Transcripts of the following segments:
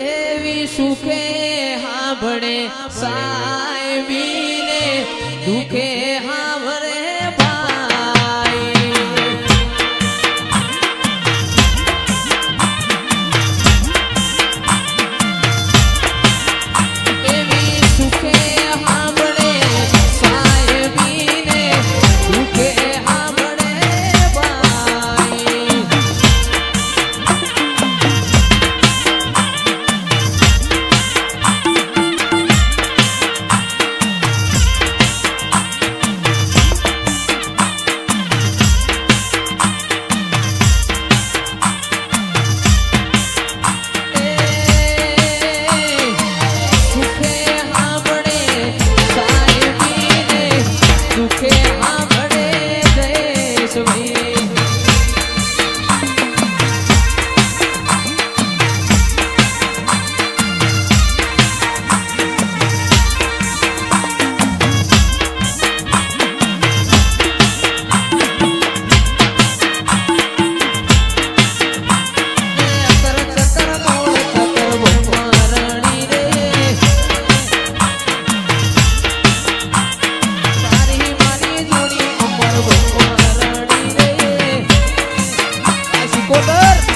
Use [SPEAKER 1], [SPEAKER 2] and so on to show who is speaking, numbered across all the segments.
[SPEAKER 1] એવી સુખે હાંભળે સાહેબીને દુખે આ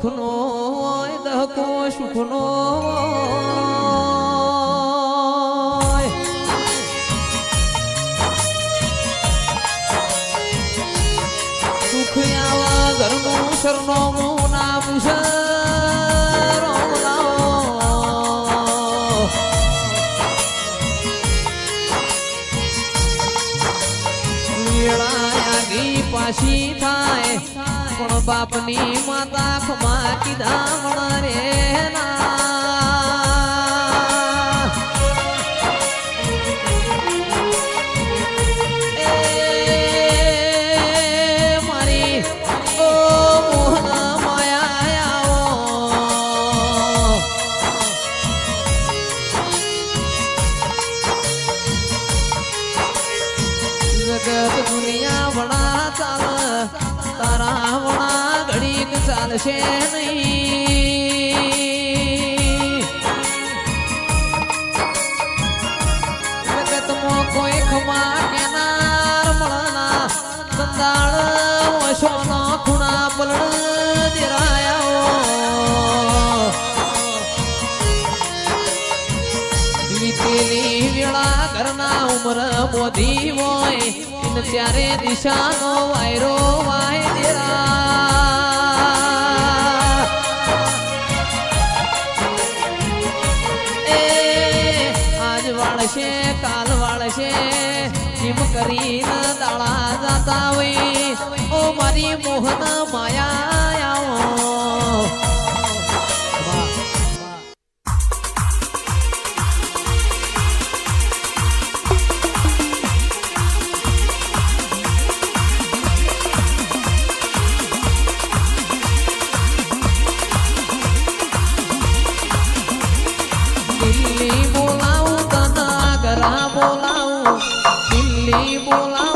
[SPEAKER 1] દુઃખનો દહકો સુખનો ની માતા ખમા કીધા છે નહીં. જગતમાં કોઈ ખમા કેનાર મળના. સંદાળ વસોનો ખૂણા પલણ દિરાયા. વીતેલી વેળા ઘરના ઉમર હોય. ત્યારે દિશાનો વાયરો વાય દેરા એમ કરીને દાળા જાતા હોય ઓ મારી મોહના માયા bolar.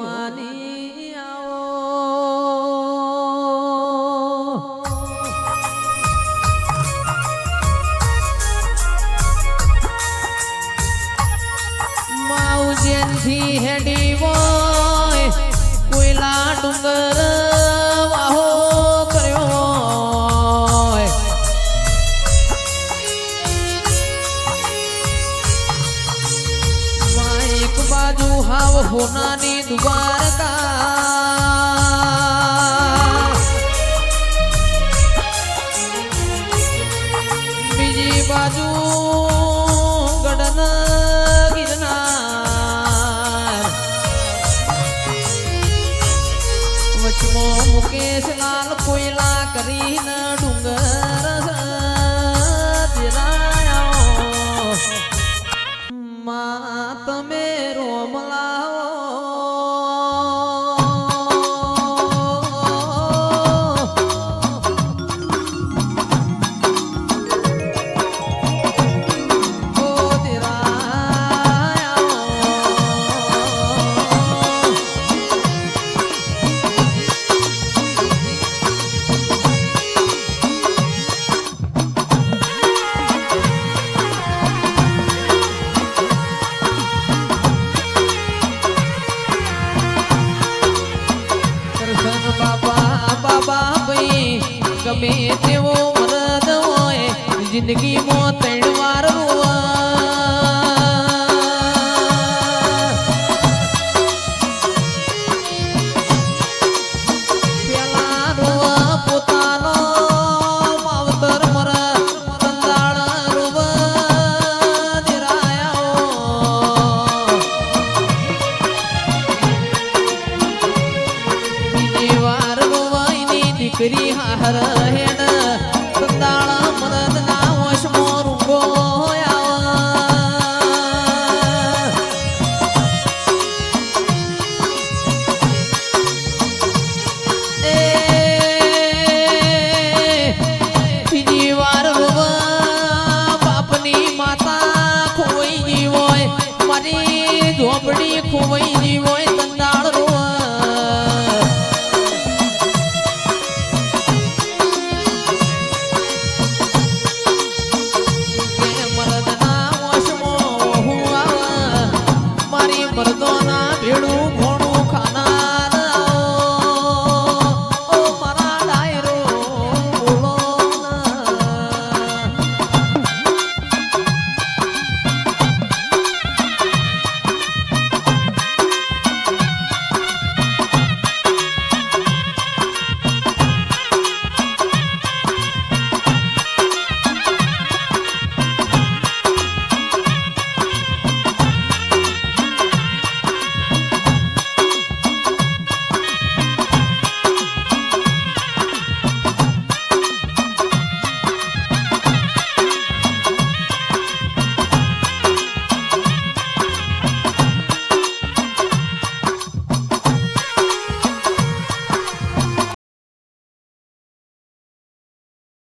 [SPEAKER 1] on મુકેશ લાલ કોયલા કરીને ડુંગર હોય જિંદગીમાં ત્રણ વાર